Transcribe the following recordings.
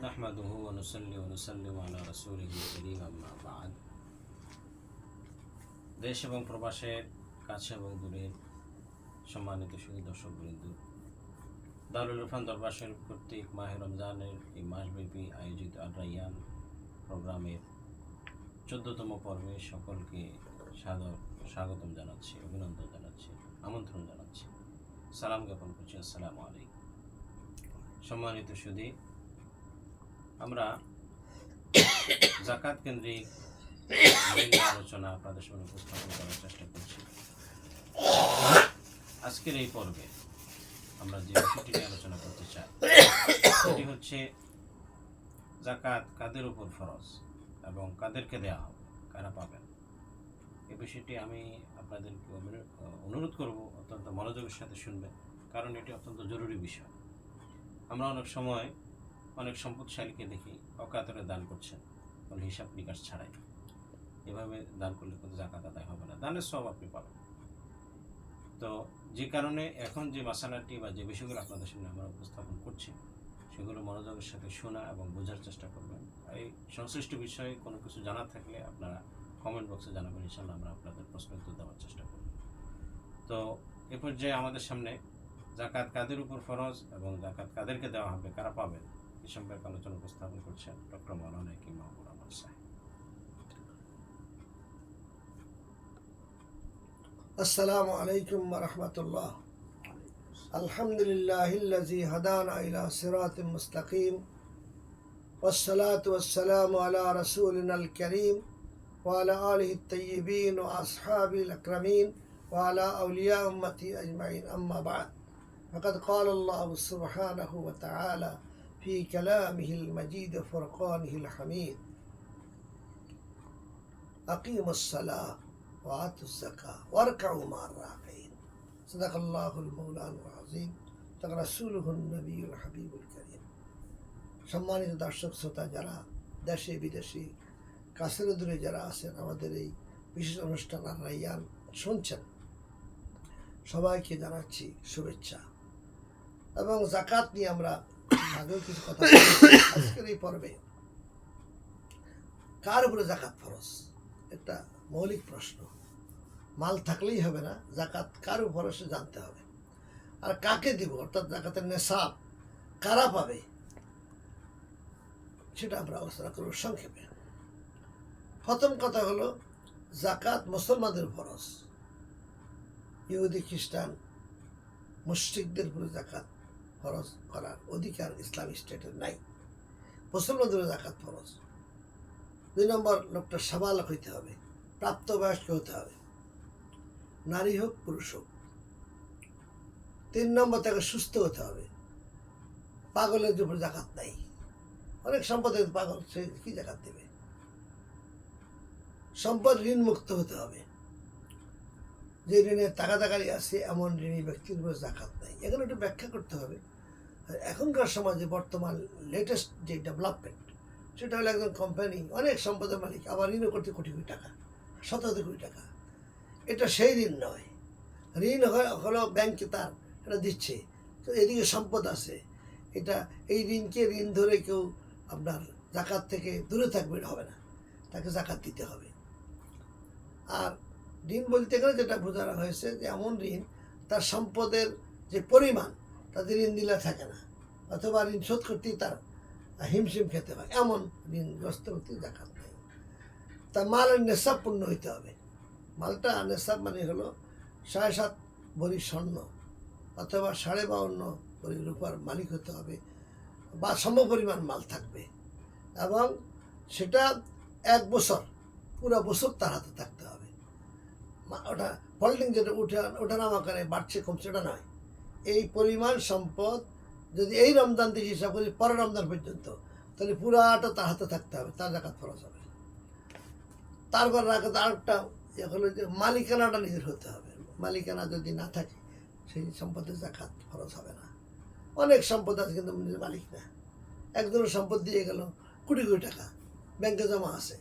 نحمده ونصلي ونسلم على رسوله الكريم أما بعد দেশ এবং প্রবাসের কাছে এবং দূরের সম্মানিত শুধু দর্শক বৃন্দ দারুল ইরফান দরবার শরীফ কর্তৃক মাহে রমজানের এই মাসব্যাপী আয়োজিত আর রাইয়ান প্রোগ্রামের চোদ্দতম পর্বে সকলকে সাদর স্বাগতম জানাচ্ছি অভিনন্দন জানাচ্ছি আমন্ত্রণ জানাচ্ছি সালাম জ্ঞাপন করছি আসসালামু আলাইকুম সম্মানিত সুদী আমরা জাকাত কেন্দ্রিক আলোচনা আপনাদের সামনে উপস্থাপন করার চেষ্টা করছি। আজকের এই পর্বে আমরা যে বিষয়টি নিয়ে আলোচনা করতে চাই, সেটি হচ্ছে জাকাত কাদের উপর ফরজ এবং কাদেরকে দেওয়া হবে, কারা পাবেন? এ বিষয়টি আমি আপনাদেরকে অনুরোধ করব, অত্যন্ত মনোযোগের সাথে শুনবেন, কারণ এটি অত্যন্ত জরুরি বিষয়। আমরা অনেক সময় অনেক সম্পদশালীকে দেখি অকাতরে দান করছেন, কোনো হিসাব নিকাশ ছাড়াই। এভাবে দান করলে কিন্তু জাকাত আদায় হবে না। দানের সব আপনি পাবেন। তো যে কারণে এখন যে মশালাটি বা যে বিষয়গুলো আপনাদের সামনে আমরা উপস্থাপন করছি, সেগুলো মনোযোগের সাথে শোনা এবং বোঝার চেষ্টা করবেন। এই সংশ্লিষ্ট বিষয়ে কোনো কিছু জানার থাকলে আপনারা কমেন্ট বক্সে জানাবেন ইনশাল্লাহ আমরা আপনাদের প্রশ্ন উত্তর দেওয়ার চেষ্টা করব। তো এ পর্যায়ে আমাদের সামনে জাকাত কাদের উপর ফরজ এবং জাকাত কাদেরকে দেওয়া হবে, কারা পাবেন? এ সম্পর্কে আলোচনা উপস্থাপন করছেন ডক্টর মৌলানা কি মাহবুর রহমান সাহেব السلام عليكم ورحمة الله الحمد لله الذي هدانا إلى صراط مستقيم والصلاة والسلام على رسولنا الكريم وعلى آله الطيبين وأصحابه الأكرمين وعلى أولياء أمتي أجمعين أما بعد فقد قال الله سبحانه وتعالى في كلامه المجيد فرقانه الحميد أقيموا الصلاة وآتوا الزكاة واركعوا مع الراكعين صدق الله المولان العظيم صدق رسوله النبي الحبيب الكريم সম্মানিত দর্শক শ্রোতা যারা দেশে বিদেশে কাছের দূরে যারা আছেন আমাদের এই বিশেষ অনুষ্ঠান আর রাইয়ান শুনছেন সবাইকে জানাচ্ছি শুভেচ্ছা এবং জাকাত নিয়ে আমরা আগেও কিছু কথা আজকের এই পর্বে কার উপরে জাকাত ফরজ? একটা মৌলিক প্রশ্ন। মাল থাকলেই হবে না, জাকাত কার জানতে হবে। আর কাকে দিব? অর্থাৎ জাকাতের নেশাব কারা পাবে? সেটা আমরা আলোচনা করব সংক্ষেপে। প্রথম কথা হলো, জাকাত মুসলমানদের ফরজ। ইহুদি, খ্রিস্টান, মুশ্রিকদের উপরে জাকাত ফরজ করার অধিকার ইসলামী স্টেটের নাই। মুসলমানদের জাকাত ফরজ। দুই নম্বর, লোকটা সাবালক হইতে হবে, প্রাপ্তবয়স্ক হতে হবে। নারী হোক, পুরুষ হোক। তিন নম্বর, তাকে সুস্থ হতে হবে। পাগলের উপর জাকাত নাই। অনেক সম্পদের পাগল, সে কি জাকাত দেবে? সম্পদ ঋণ মুক্ত হতে হবে। যে ঋণের টাকা টাকারি আছে, এমন ঋণী ব্যক্তির উপর জাকাত নাই। এখানে একটু ব্যাখ্যা করতে হবে। এখনকার সমাজে বর্তমান লেটেস্ট যে ডেভেলপমেন্ট সেটা হলো একজন কোম্পানি অনেক সম্পদের মালিক, আবার ঋণও করতে কোটি কোটি টাকা, শতাধিক কোটি টাকা। এটা সেই ঋণ নয়। ঋণ হলো ব্যাংকে তার এটা দিচ্ছে। তো এদিকে সম্পদ আছে। এটা, এই ঋণকে ঋণ ধরে কেউ আপনার জাকাত থেকে দূরে থাকবে হবে না। তাকে জাকাত দিতে হবে। আর ঋণ বলতে গেলে যেটা বোঝানো হয়েছে যে এমন ঋণ, তার সম্পদের যে পরিমাণ তাদের ঋণ দিলে থাকে না। অথবা ঋণ শোধ করতেই তার হিমশিম খেতে হয়। এমন ঋণগ্রস্ত হতে জাকাত নেই। তা মালের নেশাব পূর্ণ হইতে হবে। মালটা নেশাব মানে হলো সাড়ে সাত ভরি স্বর্ণ অথবা সাড়ে বাউন্ন ভরি রূপার মালিক হতে হবে বা সম পরিমাণ মাল থাকবে। এবং সেটা এক বছর, পুরো বছর তার হাতে থাকতে হবে। ওটা ফল্ডিং যেটা উঠে ওঠানামা করে বাড়ছে কমছে, ওটা নয়। এই পরিমাণ সম্পদ যদি এই রমজান থেকে হিসাব করি, পরের রমজান পর্যন্ত, তাহলে পুরাটা তার হাতে থাকতে হবে, তার জাকাত খরচ হবে। তারপর রাখাতে আরেকটা ইয়ে হলো যে মালিকানাটা নিজের হতে হবে। মালিকানা যদি না থাকে, সেই সম্পদের জাকাত খরচ হবে না। অনেক সম্পদ আছে কিন্তু নিজের মালিক না। একজনের সম্পদ দিয়ে গেল কোটি কোটি টাকা, ব্যাংকে জমা আছে।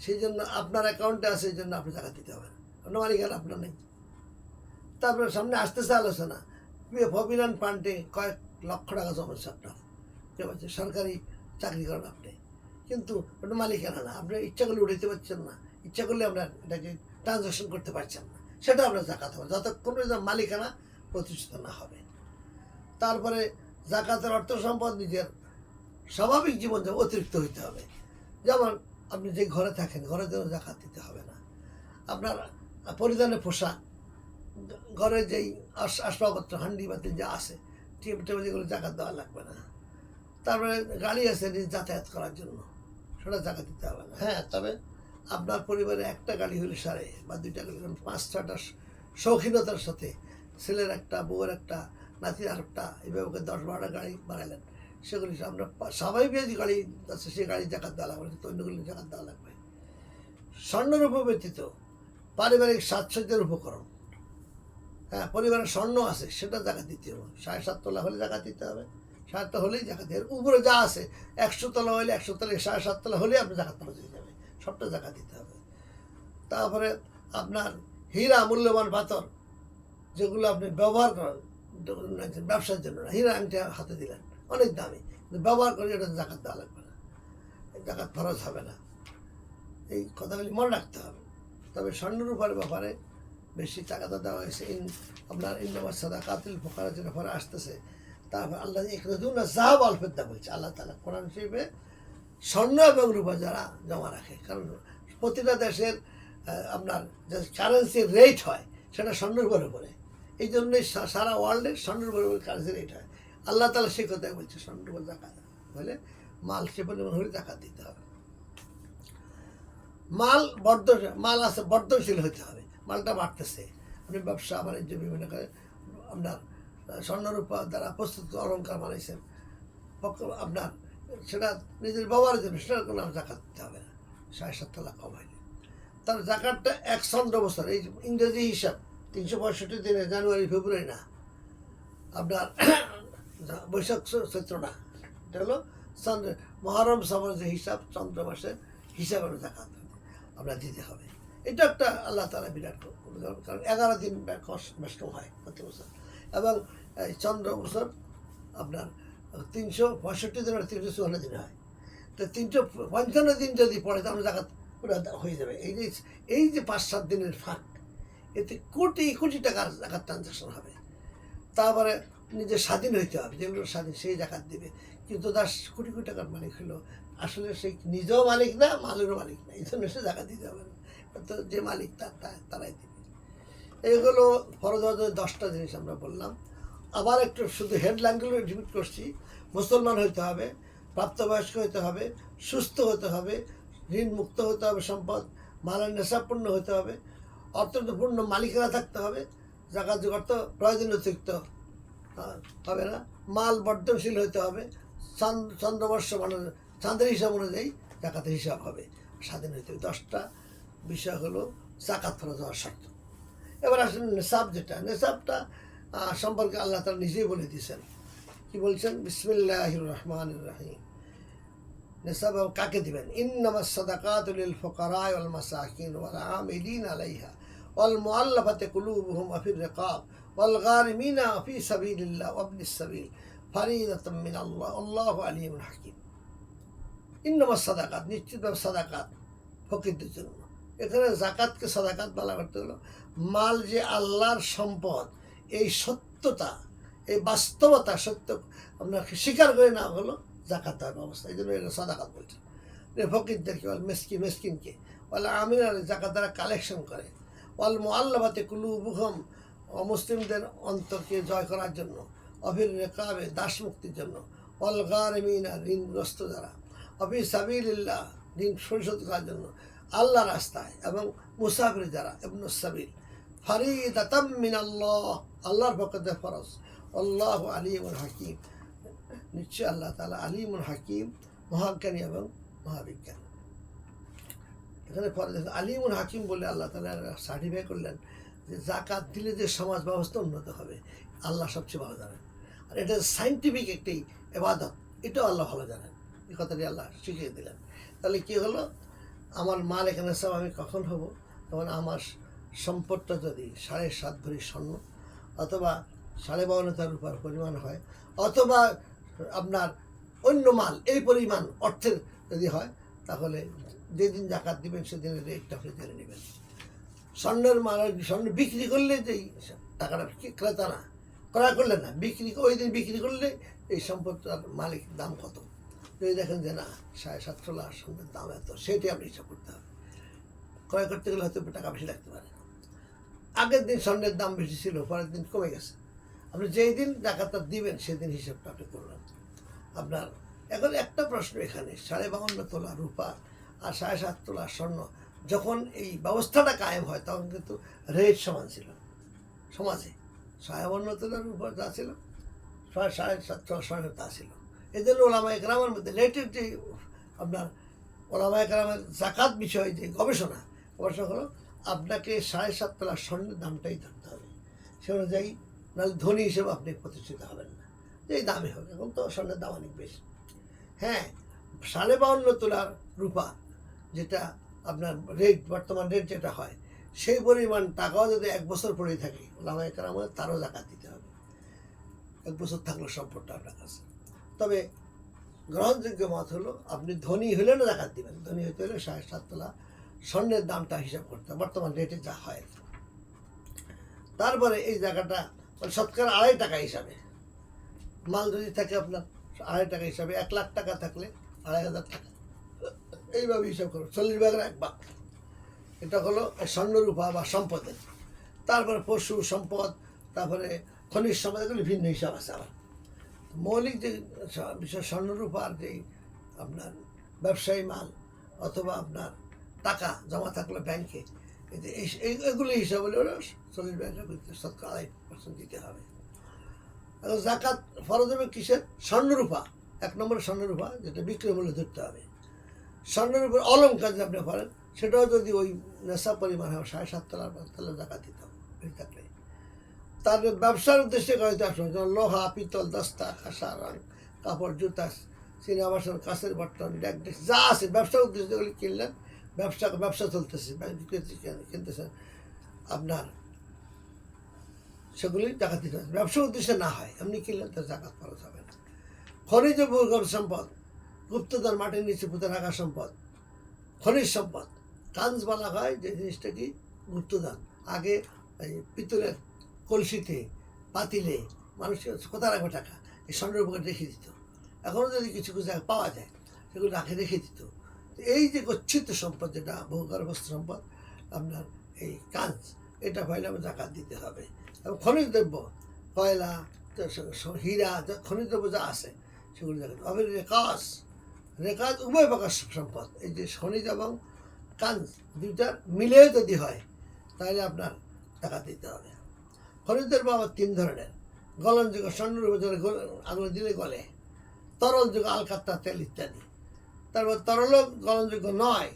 সেই জন্য আপনার অ্যাকাউন্টে আছে, এই জন্য আপনি টাকা দিতে হবে না। মালিকানা আপনার নেই। তারপরে সামনে আসতেছে আলোচনা প্রভিডেন্ট ফান্ডে কয়েক লক্ষ টাকা জমেছে আপনার ঠিক আছে, সরকারি চাকরি করেন আপনি। কিন্তু ওটা মালিকানা না, আপনি ইচ্ছা করলে উঠাইতে পারছেন না। ইচ্ছা করলে আপনার এটাকে ট্রানজাকশন করতে পারছেন না। সেটা আপনার জাকাত হবে, যতক্ষণ মালিকানা প্রতিষ্ঠিত না হবে। তারপরে জাকাতের অর্থ সম্পদ নিজের স্বাভাবিক জীবন অতিরিক্ত হইতে হবে। যেমন আপনি যে ঘরে থাকেন ঘরের জন্য জাকাত দিতে হবে না। আপনার পরিধানের পোশাক ঘরে যেই আস আসবাবপত্র হান্ডি বাতি যা আছে টিপ টেপ যেগুলো জাকাত দেওয়া লাগবে না। তারপরে গাড়ি আছে যাতায়াত করার জন্য। সেটা জাকাত দিতে হবে না। হ্যাঁ তবে আপনার পরিবারে একটা গাড়ি হলে সারে, বা দুইটা গাড়ি পাঁচ ছটা শৌখিনতার সাথে ছেলের একটা, বউয়ের একটা, নাতির আর একটা এভাবে দশ বারোটা গাড়ি বানালেন সেগুলি আমরা স্বাভাবিক যে গাড়ি আছে সেই গাড়ি জাকাত দেওয়া লাগবে কিন্তু অন্যগুলি জাকাত দেওয়া লাগবে। স্বর্ণরূপ ব্যতীত পারিবারিক সাজসজ্জার উপকরণ। হ্যাঁ পরিবারের স্বর্ণ আছে, সেটা জাকাত দিতে হবে। সাড়ে সাত তোলা হলে জায়গা দিতে হবে, সাড়ে আটটা হলেই জাকাত এর উপরে যা আছে, একশো তলা হলে একশো তলা সাড়ে সাত তলা হলেই আপনি জাকাত পাওয়া দিয়ে যাবে, সবটা জাকাত দিতে হবে। তারপরে আপনার হীরা মূল্যবান পাথর, যেগুলো আপনি ব্যবহার করেন, ব্যবসার জন্য হীরা আংটি হাতে দিলেন, অনেক দামি ব্যবহার করে এটা জাকাত দেওয়া লাগবে না, জাকাত খরচ হবে না। এই কথাগুলি মনে রাখতে হবে। তবে স্বর্ণরূপার ব্যাপারে বেশি টাকা তো দেওয়া হয়েছে। ইন আপনার ইন্নামার সাদা কাতিল ফোকারা যেটা পরে আসতেছে, তারপর আল্লাহ একরদুন জাহাব আলফেদ্দা বলছে। আল্লাহ তালা কোরআন শরীফে স্বর্ণ এবং রূপা যারা জমা রাখে, কারণ প্রতিটা দেশের আপনার যে কারেন্সির রেট হয়, সেটা স্বর্ণের উপরে এই জন্যই সারা ওয়ার্ল্ডে স্বর্ণের উপরে কারেন্সি রেট হয়। আল্লাহ তালা সে কথাই বলছে, স্বর্ণের উপর জাকাত বলে মাল সে পরিমাণ হলে জাকাত দিতে হবে। মাল বর্ধ মাল আছে বর্ধনশীল হতে হবে। মালটা বাড়তেছে। আপনি ব্যবসা, বাণিজ্য, বিভিন্ন করে আপনার স্বর্ণরূপা দ্বারা প্রস্তুত অলঙ্কার বানাইছেন। আপনার, সেটা নিজের ব্যবহারের জন্য, সেটার কোনো জাকাত দিতে হবে না। সাড়ে সাত লাখ কম হয়নি। তার জাকাতটা এক চন্দ্র বছর, এই ইংরেজি হিসাব, তিনশো পঁয়ষট্টি দিনে জানুয়ারি, ফেব্রুয়ারি না। আপনার বৈশাখ চৈত্র না। এটা হলো চন্দ্র, মহরম সমাজের হিসাব, চন্দ্র মাসের হিসাবে জাকাত আপনার দিতে হবে। এটা একটা আল্লাহ তালা বিরাট করে- কারণ এগারো দিন বেশ হয় প্রতি বছর। এবং এই চন্দ্র বছর আপনার তিনশো পঁয়ষট্টি দিন আর তিনশো চুয়ান্ন দিন হয়। তো তিনশো পঞ্চান্ন দিন যদি পড়ে, তাহলে জাকাত পুরো হয়ে যাবে। এই যে এই যে পাঁচ সাত দিনের ফাঁক, এতে কোটি কোটি টাকার জাকাত ট্রানজাকশন হবে। তারপরে নিজে স্বাধীন হইতে হবে, যেগুলো স্বাধীন সেই জাকাত দিবে। কিন্তু দাস কোটি কোটি টাকার মালিক হলো, আসলে সেই নিজেও মালিক না, মালেরও মালিক না। এই জন্য সে জাকাত দিতে হবে না। যে মালিক তার তারাই দিবে। এইগুলো ফরজ দশটা জিনিস আমরা বললাম। আবার একটু শুধু হেডলাইনগুলো রিপিট করছি। মুসলমান হইতে হবে, প্রাপ্তবয়স্ক হতে হবে, সুস্থ হতে হবে ঋণ মুক্ত হতে হবে সম্পদ, মালের নেশাপূর্ণ হতে হবে, অর্থপূর্ণ মালিকানা থাকতে হবে, জাকাত অর্থ প্রয়োজন অতিরিক্ত হবে না। মাল বর্ধনশীল হতে হবে, চান্দ, চন্দ্রবর্ষ মানে চাঁদের হিসাব অনুযায়ী জাকাতের হিসাব হবে। স্বাধীন হইতে হবে। দশটা বিষয় হলো জাকাত ফরজ হওয়ার শর্ত। এবার আসলে নেশাব যেটা। নেশাবটা সম্পর্কে আল্লাহ তালা নিজেই বলে দিয়েছেন। কি বলছেন? বিসমিল্লাহ রহমান রাহিম। নেশাব কাকে দিবেন? ইন্নামা সাদাকাত লিল ফুকারা ওয়াল মাসাকিন ওয়াল আমিলিন আলাইহা ওয়াল মুআল্লাফাতি কুলুবুহুম ওয়া ফির রিকাব ওয়াল গারিমিনা ফি সাবিলিল্লাহ ওয়া ইবনিস সাবিল ফারিদাতাম মিন আল্লাহ আল্লাহু আলিমুল হাকিম। ইন্নামা সাদাকাত, নিশ্চিতভাবে সাদাকাত ফকিরদের জন্য। এখানে জাকাতকে সাদাকাত বলা করতে হলো। মাল যে আল্লাহর সম্পদ, এই সত্যতা, এই বাস্তবতা সত্য আপনাকে স্বীকার করে না হলো জাকাত দেওয়ার ব্যবস্থা। এই জন্য এটা সাদাকাত বলছে। ফকিরদেরকে বল? মেসকিন মেসকিনকে বলে আমিরা জাকাত দ্বারা কালেকশন করে। ওয়াল মোয়াল্লাবাতে কুলু বুহম অমুসলিমদের অন্তরকে জয় করার জন্য, অফির রেকাবে দাস মুক্তির জন্য অল গারমিনা, ঋণগ্রস্ত যারা অফিস সাবিল্লাহ ঋণ পরিশোধ করার জন্য আল্লাহ রাস্তায় এবং মুসাফির যারা, ইবনু সাবিল। ফারিদাতাম মিন আল্লাহ আল্লাহর পক্ষে ফরজ। আল্লাহ আলিমুল হাকিম। নিশ্চয় আল্লাহ তালা আলিমুল হাকিম, মহাজ্ঞানী এবং মহাবিজ্ঞানী। এখানে দেখুন আলিমুল হাকিম বলে আল্লাহ তালা সার্টিফাই করলেন যে জাকাত দিলে যে সমাজ ব্যবস্থা উন্নত হবে। আল্লাহ সবচেয়ে ভালো জানেন। আর এটা সাইন্টিফিক একটি এবাদত এটাও আল্লাহ ভালো জানেন। এই কথাটি আল্লাহ শিখিয়ে দিলেন। তাহলে কি হলো? আমার মাল এখানে সব আমি কখন হব? তখন আমার সম্পদটা যদি সাড়ে সাত ভরি স্বর্ণ অথবা সাড়ে বাউন্ন তার উপর পরিমাণ হয়, অথবা আপনার অন্য মাল, এই পরিমাণ অর্থের যদি হয়, তাহলে যেদিন জাকাত দিবেন সেদিনের রেটটা আপনি জেনে নেবেন। স্বর্ণের মাল স্বর্ণ বিক্রি করলে যেই টাকাটা ক্রেতা না, ক্রয় করলে না, বিক্রি, ওই দিন বিক্রি করলে এই সম্পদটার মালিক দাম কত? যদি দেখেন যে না, সাড়ে সাতশো লাখ স্বর্ণের দাম এত সেটি আপনি হিসাব করতে হবে। ক্রয় করতে গেলে হয়তো টাকা বেশি লাগতে পারে। আগের দিন স্বর্ণের দাম বেশি ছিল, পরের দিন কমে গেছে। আপনি যেই দিন টাকাটা দিবেন, সেদিন হিসাবটা আপনি করবেন। আপনার, এখন একটা প্রশ্ন এখানে, সাড়ে বাউন্ন তোলা রূপা আর সাড়ে সাত তোলা স্বর্ণ, যখন এই ব্যবস্থাটা কায়েম হয়, তখন কিন্তু রেট সমান ছিল। সমাজে সাড়ে বাউন্ন তোলার উপর যা ছিল, সাড়ে সাড়ে সাত তোলা স্বর্ণ তা ছিল। এই জন্য ওলামায় গ্রামের মধ্যে লেটের যে আপনার ওলামায় গ্রামের জাকাত বিষয়ে যে গবেষণা গবেষণা হলো আপনাকে সাড়ে সাত তোলা স্বর্ণের দামটাই ধরতে হবে। সে অনুযায়ী নাহলে ধনী হিসেবে আপনি প্রতিষ্ঠিত হবেন না। এই দামে হবে এখন তো স্বর্ণের দাম অনেক বেশি। হ্যাঁ সাড়ে বাউন্ন তোলার রূপা যেটা আপনার রেট বর্তমান রেট যেটা হয়, সেই পরিমাণ টাকাও যদি এক বছর পড়ে থাকে, ওলামায় কেরামে তারও জাকাত দিতে হবে। এক বছর থাকল সম্পদটা আপনার কাছে। তবে গ্রহণযোগ্য মত হলো, আপনি ধনী হলে না জাকাত দিবেন। ধনী হতে হলে সাড়ে সাত তোলা স্বর্ণের দামটা হিসাব করতে বর্তমান রেটে যা হয় তারপরে এই জায়গাটা মানে শতকরা আড়াই টাকা হিসাবে। মাল যদি থাকে আপনার, আড়াই টাকা হিসাবে, এক লাখ টাকা থাকলে আড়াই হাজার টাকা। এইভাবে হিসাব করো চল্লিশ ভাগের এক ভাগ। এটা হলো স্বর্ণরূপা বা সম্পদের। তারপরে পশু সম্পদ, তারপরে খনিজ সম্পদ, এগুলি ভিন্ন হিসাব আছে আবার মৌলিক যে বিষয় স্বর্ণরূপার যেই আপনার ব্যবসায়ী মাল অথবা আপনার টাকা জমা থাকল ব্যাংকে এগুলি হিসাব হলে ওরা চল্লিশ ব্যাংকের শতকরা আড়াই পার্সেন্ট দিতে হবে। এখন জাকাত ফরজ হবে কিসের? স্বর্ণরূপা। এক নম্বরে স্বর্ণরূপা, যেটা বিক্রয় মূল্য ধরতে হবে। স্বর্ণের উপর অলঙ্কার যে আপনি করেন, সেটাও যদি ওই নেশা পরিমাণ হয়, সাড়ে সাত তলার তাহলে জাকাত দিতে হবে। থাকলে। তার ব্যবসার উদ্দেশ্যে আসবে যেমন লোহা পিতল দস্তা কাঁসা রং কাপড় জুতা সিনেমা বাসন কাঁচের বর্তন ডেস্ক, যা আছে ব্যবসার উদ্দেশ্যে যেগুলি কিনলেন ব্যবসা ব্যবসা চলতেছে কিনতেছেন আপনার সেগুলি জাকাত দিতে হবে। ব্যবসার উদ্দেশ্যে না হয় এমনি কিনলেন তার জাকাত খরচ হবে না। খনিজ ভূগর্ভ সম্পদ গুপ্তধন মাটির নিচে পুঁতে রাখা সম্পদ খনিজ সম্পদ কাঞ্জ বলা হয় যে জিনিসটা কি? গুপ্তধন। আগে পিতলের কলসিতে, পাতিলে মানুষ কোথায় রাখবে টাকা? এই স্বর্ণের উপরে রেখে দিত। এখনও যদি কিছু কিছু জায়গায় পাওয়া যায়, সেগুলো রাখে রেখে দিত। এই যে গচ্ছিত সম্পদ যেটা, ভূগর্ভস্থ সম্পদ, আপনার এই কাঁচ এটা আমার জাকাত দিতে হবে। এবং খনিজ দ্রব্য, কয়লা হীরা খনিজ দ্রব্য যা আছে, সেগুলো জাকাত হবে। রেকাজ উভয় প্রকার সম্পদ। এই যে খনিজ এবং কাঞ্জ দুইটার মিলে যদি হয়, তাহলে আপনার টাকা দিতে হবে। খনিজ দ্রব্য আবার তিন ধরনের। গলনযোগ্য স্বর্ণরূপ আগুনে দিলে গলে। তরল যুগ, আলকাত্তা, তেল ইত্যাদি। তারপর তরল গলনযোগ্য নয়।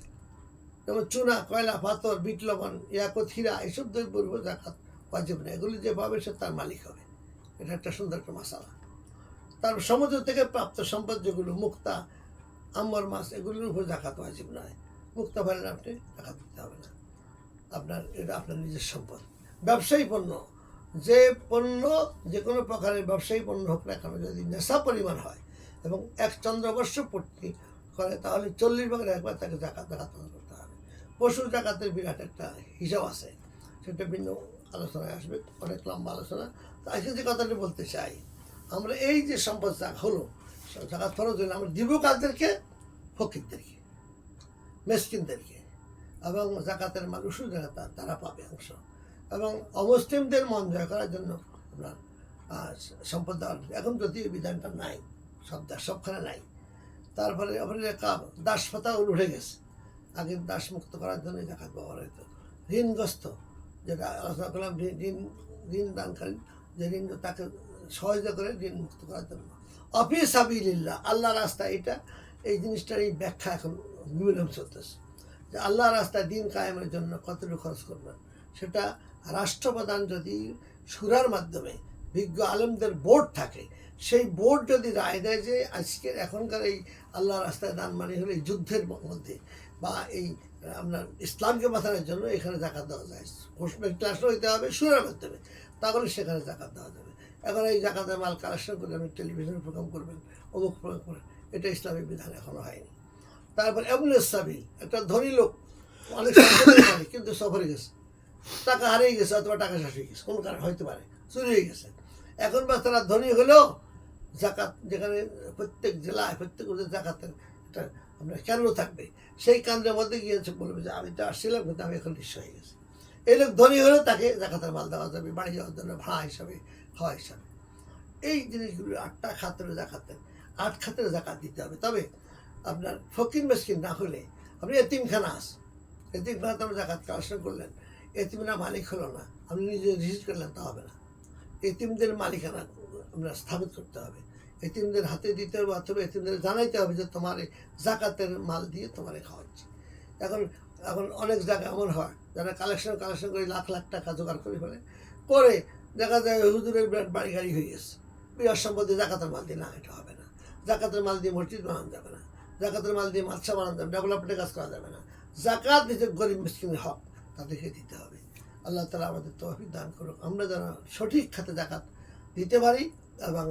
যেমন চুনা, কয়লা, পাথর, বিট, লবণ ইয়াকুত হীরা এইসব দ্রব্যের উপর জাকাত ওয়াজিব না এগুলি যে পাবে সে তার মালিক হবে। এটা একটা সুন্দর একটা মশালা তারপর সমুদ্র থেকে প্রাপ্ত সম্পদ যেগুলো, মুক্তা আম্বর মাছ, এগুলোর উপর জাকাত ওয়াজিব নয়। মুক্তা ফেলেন আপনি, জাকাত দিতে হবে না। আপনার, এটা আপনার নিজের সম্পদ। ব্যবসায়ী পণ্য যে পণ্য, যে কোনো প্রকারের ব্যবসায়ী পণ্য হোক না কেন, যদি নেশা পরিমাণ হয় এবং এক চন্দ্রবর্ষ পূর্তি করে, তাহলে চল্লিশ ভাগের একবার তাকে জাকাত জাকাত করতে হবে। পশু জাকাতের বিরাট একটা হিসাব আছে। সেটা ভিন্ন আলোচনায় আসবে, অনেক লম্বা আলোচনা। তো আজকে যে কথাটি বলতে চাই, আমরা এই যে সম্পদ জাগ হলো, জাকাত ফরজ হলো, আমরা দিব কাজদেরকে ফকিরদেরকে, মেসকিনদেরকে এবং জাকাতের মানুষও যারা তারা পাবে অংশ। এবং অমুসলিমদের মন জয় করার জন্য আপনার সম্পদ এখন যদি বিধানটা নাই, সব সবখানে নাই তারপরে আপনার কাব দাস পাতা উঠে গেছে। আগে দাস মুক্ত করার জন্য জাকাত ব্যবহার হতো। ঋণগ্রস্ত, যেটা আলোচনা করলাম ঋণ, ঋণ- দানকারী, যে ঋণ, তাকে সহযোগিতা করে ঋণ মুক্ত করার জন্য। অফিস আবিল্লাহ আল্লাহ রাস্তা এটা, এই জিনিসটার এই ব্যাখ্যা এখন বিবরণ চলতেছে যে আল্লাহ রাস্তায় দিন কায়েমের জন্য কতটুকু খরচ করবেন, সেটা রাষ্ট্রপ্রধান যদি সুরার মাধ্যমে বিজ্ঞ আলমদের বোর্ড থাকে, সেই বোর্ড যদি রায় দেয় যে আজকের এখনকার এই আল্লাহ রাস্তায় দান মানে হলো এই যুদ্ধের মধ্যে বা এই আপনার ইসলামকে বাঁচানোর জন্য এখানে জাকাত দেওয়া যায়। ক্লাস হইতে হবে সুরার মাধ্যমে, তাহলে সেখানে জাকাত দেওয়া যাবে। এখন এই জাকাতের মাল কালেকশন করে আপনি টেলিভিশনে প্রোগ্রাম করবেন, অমুক প্রোগ্রাম করবেন, এটা ইসলামিক বিধান এখনও হয়নি। তারপর এমনেস সাবিল, একটা ধনী লোক, অনেক কিন্তু সফরে গেছে। টাকা হারিয়ে গেছে অথবা টাকা শেষ হয়ে গেছে, কোনো কারণে হইতে পারে, চুরি হয়ে গেছে। এখন বা তারা ধনী হলেও জাকাত যেখানে প্রত্যেক জেলায়, প্রত্যেক জাকাতের একটা আপনার কেন্দ্র থাকবে, সেই কেন্দ্রের মধ্যে গিয়েছে বলবে যে, আমি তো আসছিলাম, কিন্তু আমি এখন নিঃস্ব হয়ে গেছি। এই লোক ধনী হলে তাকে জাকাতের মাল দেওয়া যাবে, বাড়ি যাওয়ার জন্য ভাড়া হিসাবে, খাওয়া হিসাবে। এই জিনিসগুলো আটটা খাতের জাকাতের, আট খাতের জাকাত দিতে হবে। তবে আপনার ফকির মেসকিন না হলে, আপনি এতিমখানা আস। এতিমখানা তো জাকাত কালেকশন করলেন। এতিমরা মালিক হলো না। আপনি নিজে রিজিট করলেন তা হবে না। এতিমদের মালিকানা আমরা স্থাপিত করতে হবে। এতিমদের হাতে দিতে হবে, অথবা এতিমদের জানাইতে হবে যে তোমার জাকাতের মাল দিয়ে তোমারে খাওয়াচ্ছি। এখন এখন অনেক জায়গায় এমন হয়, যারা কালেকশন কালেকশন করে লাখ লাখ টাকা জোগাড় করে ফেলে। করে দেখা যায় হুজুরের বিরাট বাড়ি গাড়ি হয়ে গেছে। বিরাট সম্পত্তি জাকাতের মাল দিয়ে না এটা হবে না। জাকাতের মাল দিয়ে মসজিদ বানানো যাবে না। জাকাতের মাল দিয়ে মাদ্রাসা বানানো যাবে ডেভেলপমেন্টের কাজ করা যাবে না। জাকাত নিজের গরিব মিসকিনের হক। তাদেরকে দিতে হবে। আল্লাহ তালা আমাদের তহফিক দান করুক। আমরা যেন সঠিক খাতে জাকাত দিতে পারি এবং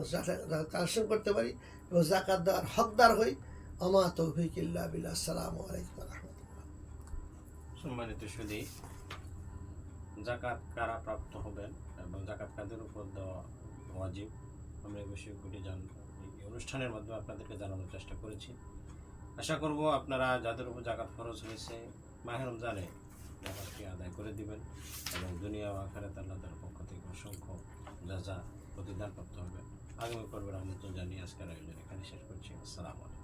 কালেকশন করতে পারি এবং জাকাত দেওয়ার হকদার হই। আমা তৌফিক ইল্লা বিল্লাহ। আসসালামু আলাইকুম রহমতুল্লাহ। সম্মানিত সুদী জাকাত কারা প্রাপ্ত হবেন এবং জাকাত কাদের উপর দেওয়া ওয়াজিব, আমরা এই বিষয়গুলি জান এই অনুষ্ঠানের মাধ্যমে আপনাদেরকে জানানোর চেষ্টা করেছি। আশা করব আপনারা যাদের উপর জাকাত খরচ হয়েছে, মাহে রমজানে জাকাতটি আদায় করে দিবেন এবং দুনিয়া আখারাত আল্লাহ তার পক্ষ থেকে অসংখ্য যা যা প্রতিদান প্রাপ্ত হবে। আগামী পর্বের আমন্ত্রণ জানিয়ে আজকের আয়োজন এখানে শেষ করছি। আসসালামু আলাইকুম।